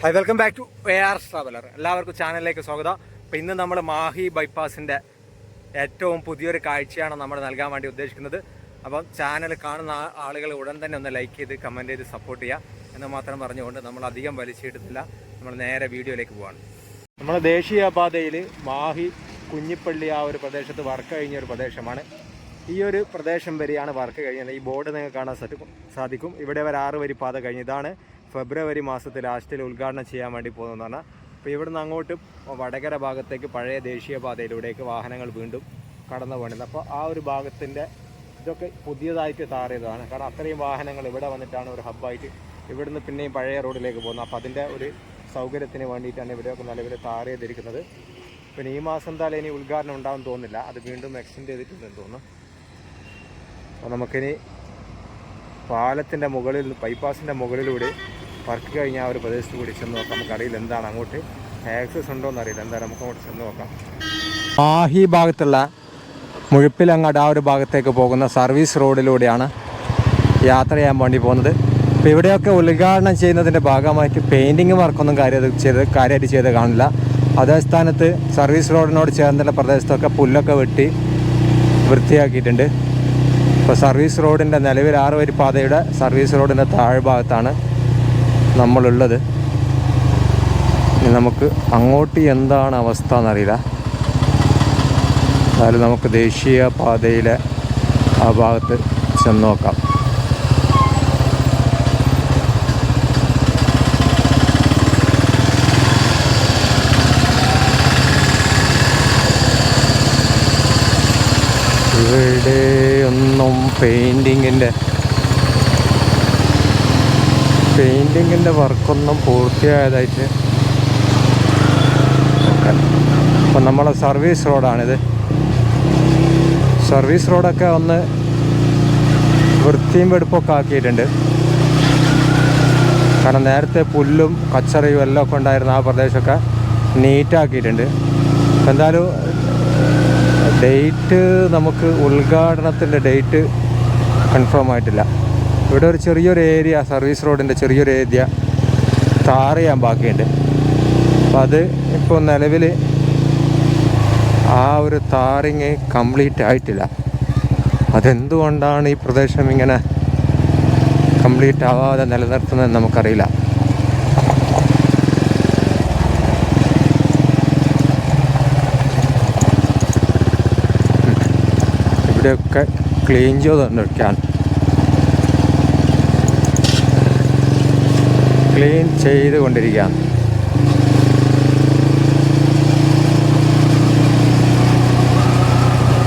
Hi welcome back to A R traveller എല്ലാവർക്കും ചാനലിലേക്ക് സ്വാഗതം. അപ്പോൾ ഇന്ന് നമ്മൾ മാഹി ബൈപ്പാസിന്റെ ഏറ്റവും പുതിയൊരു കാഴ്ചയാണ് നമ്മൾ നൽകാൻ വേണ്ടി ഉദ്ദേശിക്കുന്നത്. അപ്പം ചാനൽ കാണുന്ന ആളുകൾ ഉടൻ തന്നെ ഒന്ന് ലൈക്ക് ചെയ്ത് കമന്റ് ചെയ്ത് സപ്പോർട്ട് ചെയ്യുക എന്ന് മാത്രം പറഞ്ഞുകൊണ്ട് നമ്മൾ അധികം വലിച്ചിട്ടില്ല നമ്മൾ നേരെ വീഡിയോയിലേക്ക് പോവാണ്. നമ്മൾ ദേശീയപാതയിൽ മാഹി കുഞ്ഞിപ്പള്ളി ആ ഒരു പ്രദേശത്ത് വർക്ക് കഴിഞ്ഞ ഒരു പ്രദേശമാണ്. ഈ ഒരു പ്രദേശം വരെയാണ് വർക്ക് കഴിഞ്ഞത്. ഈ ബോർഡ് നിങ്ങൾക്ക് കാണാൻ സാധിക്കും ഇവിടെ വരെ ആറ് വരി പാത കഴിഞ്ഞ് ഇതാണ് ഫെബ്രുവരി മാസത്തിൽ ലാസ്റ്റിൽ ഉദ്ഘാടനം ചെയ്യാൻ വേണ്ടി പോകുന്നതാണ്. അപ്പോൾ ഇവിടുന്ന് അങ്ങോട്ട് വടകര ഭാഗത്തേക്ക് പഴയ ദേശീയപാതയിലൂടെയൊക്കെ വാഹനങ്ങൾ വീണ്ടും കടന്നു പോകുന്നത് അപ്പോൾ ആ ഒരു ഭാഗത്തിന്റെ ഇതൊക്കെ പുതിയതായിട്ട് താറിയതാണ്. കാരണം അത്രയും വാഹനങ്ങൾ ഇവിടെ വന്നിട്ടാണ് ഒരു ഹബ്ബായിട്ട് ഇവിടുന്ന് പിന്നെയും പഴയ റോഡിലേക്ക് പോകുന്നത്. അപ്പോൾ അതിന്റെ ഒരു സൗകര്യത്തിന് വേണ്ടിയിട്ടാണ് ഇവിടെയൊക്കെ നിലവിൽ താറിയതിരിക്കുന്നത്. പിന്നെ ഈ മാസം എന്തായാലും ഇനി ഉദ്ഘാടനം ഉണ്ടാവും തോന്നുന്നില്ല. അത് വീണ്ടും എക്സ്റ്റെൻഡ് ചെയ്തിട്ടുണ്ടെന്ന് തോന്നുന്നു. അപ്പോൾ നമുക്കിനി പാലത്തിന്റെ മുകളിൽ ബൈപ്പാസിന്റെ മുകളിലൂടെ വർക്ക് കഴിഞ്ഞാൽ ആ ഒരു പ്രദേശത്ത് കൂടി ചെന്ന് നോക്കാം. നമുക്കറിയില്ല എന്താണ് അങ്ങോട്ട്. ആക്സസ് ഉണ്ടോ എന്നറിയില്ല. എന്തായാലും നമുക്ക് അങ്ങോട്ട് ചെന്ന് നോക്കാം. മാഹി ഭാഗത്തുള്ള മുഴുപ്പിലങ്ങാട് ആ ഒരു ഭാഗത്തേക്ക് പോകുന്ന സർവീസ് റോഡിലൂടെയാണ് യാത്ര ചെയ്യാൻ വേണ്ടി പോകുന്നത്. ഇപ്പോൾ ഇവിടെയൊക്കെ ഉദ്ഘാടനം ചെയ്യുന്നതിന്റെ ഭാഗമായിട്ട് പെയിന്റിങ് വർക്കൊന്നും കാര്യം ചെയ്ത് കാര്യമായിട്ട് ചെയ്ത് കാണില്ല. അതേ സ്ഥാനത്ത് സർവീസ് റോഡിനോട് ചേർന്നുള്ള പ്രദേശത്തൊക്കെ പുല്ലൊക്കെ വെട്ടി വൃത്തിയാക്കിയിട്ടുണ്ട്. ഇപ്പോൾ സർവീസ് റോഡിന്റെ നിലവിൽ ആറ് വരി പാതയുടെ സർവീസ് റോഡിന്റെ താഴ്ഭാഗത്താണ് നമ്മളുള്ളത്. നമുക്ക് അങ്ങോട്ട് എന്താണ് അവസ്ഥ എന്നറിയില്ല. എന്നാലും നമുക്ക് ദേശീയ പാതയിലെ ആ ഭാഗത്ത് ചെന്ന് നോക്കാം. ഇവിടെ ഒന്നും പെയിന്റിങ്ങിന്റെ പെയിന്റിങ്ങിന്റെ വർക്കൊന്നും പൂർത്തിയായതായിട്ട് അപ്പം നമ്മളെ സർവീസ് റോഡാണിത്. സർവീസ് റോഡൊക്കെ ഒന്ന് വൃത്തിയും വെടുപ്പൊക്കെ ആക്കിയിട്ടുണ്ട്. കാരണം നേരത്തെ പുല്ലും കച്ചറയും എല്ലാം ഒക്കെ ഉണ്ടായിരുന്ന ആ പ്രദേശമൊക്കെ നീറ്റാക്കിയിട്ടുണ്ട്. അപ്പം എന്തായാലും ഡേറ്റ് നമുക്ക് ഉദ്ഘാടനത്തിന്റെ ഡേറ്റ് കൺഫേം ആയിട്ടില്ല. ഇവിടെ ഒരു ചെറിയൊരു ഏരിയ സർവീസ് റോഡിന്റെ ചെറിയൊരു ഏരിയ ടാർ ചെയ്യാൻ ബാക്കിയുണ്ട്. അപ്പം അത് ഇപ്പോൾ നിലവിൽ ആ ഒരു താറിങ് കംപ്ലീറ്റ് ആയിട്ടില്ല. അതെന്തുകൊണ്ടാണ് ഈ പ്രദേശം ഇങ്ങനെ കംപ്ലീറ്റ് ആവാതെ നിലനിർത്തുന്നത് നമുക്കറിയില്ല. ഇവിടെയൊക്കെ ക്ലീൻ ചെയ്തുകൊണ്ടിരിക്കാൻ ക്ലീൻ ചെയ്തുകൊണ്ടിരിക്കുകയാണ്.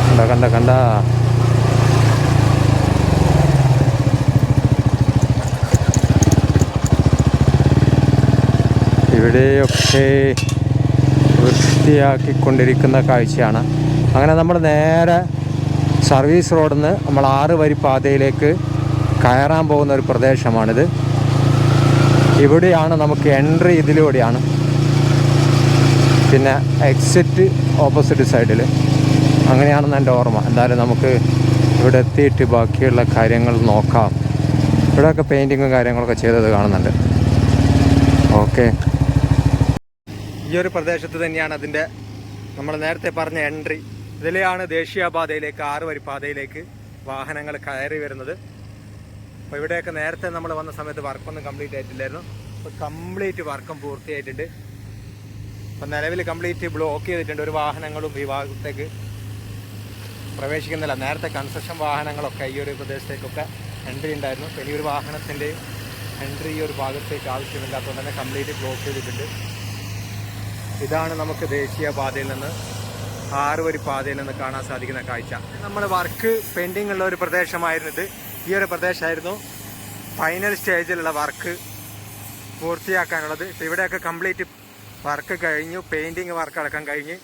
കണ്ട കണ്ട കണ്ട? ഇവിടെയൊക്കെ വൃത്തിയാക്കിക്കൊണ്ടിരിക്കുന്ന കാഴ്ചയാണ്. അങ്ങനെ നമ്മൾ നേരെ സർവീസ് റോഡിൽ നിന്ന് നമ്മൾ ആറ് വരി പാതയിലേക്ക് കയറാൻ പോകുന്ന ഒരു പ്രദേശമാണിത്. ഇവിടെയാണ് നമുക്ക് എൻട്രി ഇതിലൂടെയാണ്. പിന്നെ എക്സിറ്റ് ഓപ്പോസിറ്റ് സൈഡിൽ അങ്ങനെയാണെന്ന് എന്റെ ഓർമ്മ. എന്തായാലും നമുക്ക് ഇവിടെ എത്തിയിട്ട് ബാക്കിയുള്ള കാര്യങ്ങൾ നോക്കാം. ഇവിടെയൊക്കെ പെയിന്റിങ്ങും കാര്യങ്ങളൊക്കെ ചെയ്തത് കാണുന്നുണ്ട്. ഓക്കെ ഈ ഒരു പ്രദേശത്ത് തന്നെയാണ് അതിന്റെ നമ്മൾ നേരത്തെ പറഞ്ഞ എൻട്രി ഇതിലെയാണ് ദേശീയപാതയിലേക്ക് ആറ് വരി പാതയിലേക്ക് വാഹനങ്ങൾ കയറി വരുന്നത്. അപ്പോൾ ഇവിടെയൊക്കെ നേരത്തെ നമ്മൾ വന്ന സമയത്ത് വർക്കൊന്നും കംപ്ലീറ്റ് ആയിട്ടില്ലായിരുന്നു. അപ്പോൾ കംപ്ലീറ്റ് വർക്കും പൂർത്തിയായിട്ടുണ്ട്. അപ്പം നിലവിൽ കംപ്ലീറ്റ് ബ്ലോക്ക് ചെയ്തിട്ടുണ്ട് ഒരു വാഹനങ്ങളും ഈ ഭാഗത്തേക്ക്. പ്രവേശിക്കുന്നില്ല. നേരത്തെ കൺസ്ട്രക്ഷൻ വാഹനങ്ങളൊക്കെ ഈ ഒരു പ്രദേശത്തേക്കൊക്കെ എൻട്രി ഉണ്ടായിരുന്നു. അപ്പോൾ ഈ ഒരു വാഹനത്തിന്റെ എൻട്രി ഈ ഒരു ഭാഗത്തേക്ക് ആവശ്യമില്ലാത്തതുകൊണ്ട് തന്നെ കംപ്ലീറ്റ് ബ്ലോക്ക് ചെയ്തിട്ടുണ്ട്. ഇതാണ് നമുക്ക് ദേശീയ പാതയിൽ നിന്ന് ആറ് വരി പാതയിൽ നിന്ന് കാണാൻ സാധിക്കുന്ന കാഴ്ച. നമ്മൾ വർക്ക് പെൻഡിങ് ഉള്ള ഒരു പ്രദേശമായിരുന്നത് ഈ ഒരു പ്രദേശമായിരുന്നു ഫൈനൽ സ്റ്റേജിലുള്ള വർക്ക് പൂർത്തിയാക്കാനുള്ളത്. ഇപ്പം ഇവിടെയൊക്കെ കംപ്ലീറ്റ് വർക്ക് കഴിഞ്ഞു പെയിന്റിങ് വർക്ക് അടക്കം കഴിഞ്ഞ്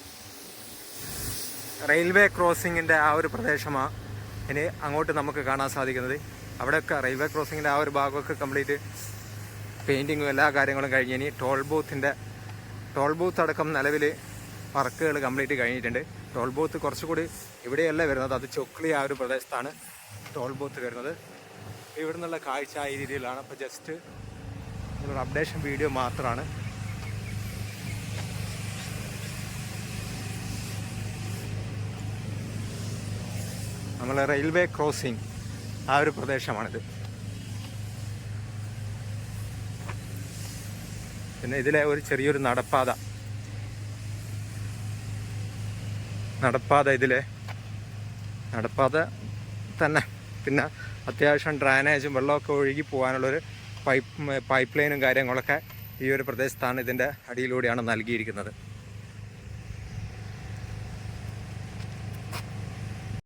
റെയിൽവേ ക്രോസിങ്ങിന്റെ ആ ഒരു പ്രദേശമാണ് ഇനി അങ്ങോട്ട് നമുക്ക് കാണാൻ സാധിക്കുന്നത്. അവിടെയൊക്കെ റെയിൽവേ ക്രോസിങ്ങിന്റെ ആ ഒരു ഭാഗമൊക്കെ കംപ്ലീറ്റ് പെയിന്റിങ്ങും എല്ലാ കാര്യങ്ങളും കഴിഞ്ഞ് ഇനി ടോൾ ബൂത്തിന്റെ ടോൾ ബൂത്ത് അടക്കം നിലവിൽ വർക്കുകൾ കംപ്ലീറ്റ് കഴിഞ്ഞിട്ടുണ്ട്. ടോൾ ബൂത്ത് കുറച്ചുകൂടി ഇവിടെയല്ല വരുന്നത്. അത് ചൊക്ലി ആ ഒരു പ്രദേശത്താണ്. ടോൾ ബൂത്ത് വരുന്നത്. ഇവിടെ നിന്നുള്ള കാഴ്ച ഈ രീതിയിലാണ്. അപ്പോൾ ജസ്റ്റ് ഒരു അപ്ഡേഷൻ വീഡിയോ മാത്രമാണ് നമ്മൾ റെയിൽവേ ക്രോസിംഗ് ആ ഒരു പ്രദേശമാണിത്. പിന്നെ ഇതിലെ ഒരു ചെറിയൊരു നടപ്പാത. നടപ്പാത ഇതിലെ. നടപ്പാത തന്നെ. പിന്നെ അത്യാവശ്യം ഡ്രാനേജും വെള്ളമൊക്കെ ഒഴുകി പോകാനുള്ളൊരു പൈപ്പ് പൈപ്പ് ലൈനും കാര്യങ്ങളൊക്കെ ഈ ഒരു പ്രദേശത്താണ് ഇതിന്റെ അടിയിലൂടെയാണ് നൽകിയിരിക്കുന്നത്.